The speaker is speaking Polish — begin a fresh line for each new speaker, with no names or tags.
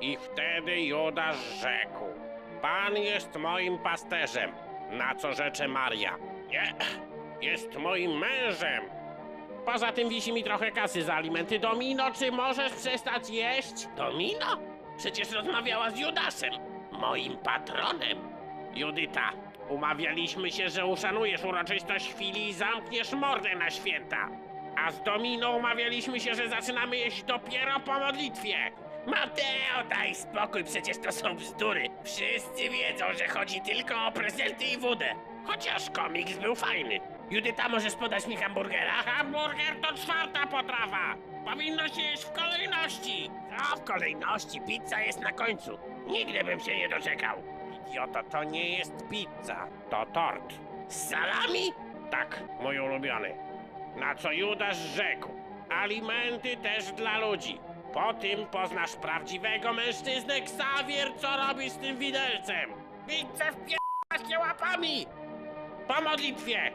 I wtedy Judasz rzekł: Pan jest moim pasterzem, na co rzecze Maria. Nie, jest moim mężem. Poza tym wisi mi trochę kasy za alimenty. Domino, czy możesz przestać jeść? Domino? Przecież rozmawiała z Judaszem, moim patronem. Judyta, umawialiśmy się, że uszanujesz uroczystość chwili i zamkniesz mordę na święta. A z Domino umawialiśmy się, że zaczynamy jeść dopiero po modlitwie. Mateo, daj spokój, przecież to są bzdury. Wszyscy wiedzą, że chodzi tylko o prezenty i wódę. Chociaż komiks był fajny. Judyta, możesz podać mi hamburgera? Hamburger to czwarta potrawa. Powinno się jeść w kolejności. Co w kolejności? Pizza jest na końcu. Nigdy bym się nie doczekał. Idioto, to nie jest pizza. To tort. Z salami? Tak, mój ulubiony. Na co Judasz rzekł: Alimenty też dla ludzi. Po tym poznasz prawdziwego mężczyznę, Ksawier, co robisz z tym widelcem? Pizzę wpierdasz się łapami! Po modlitwie!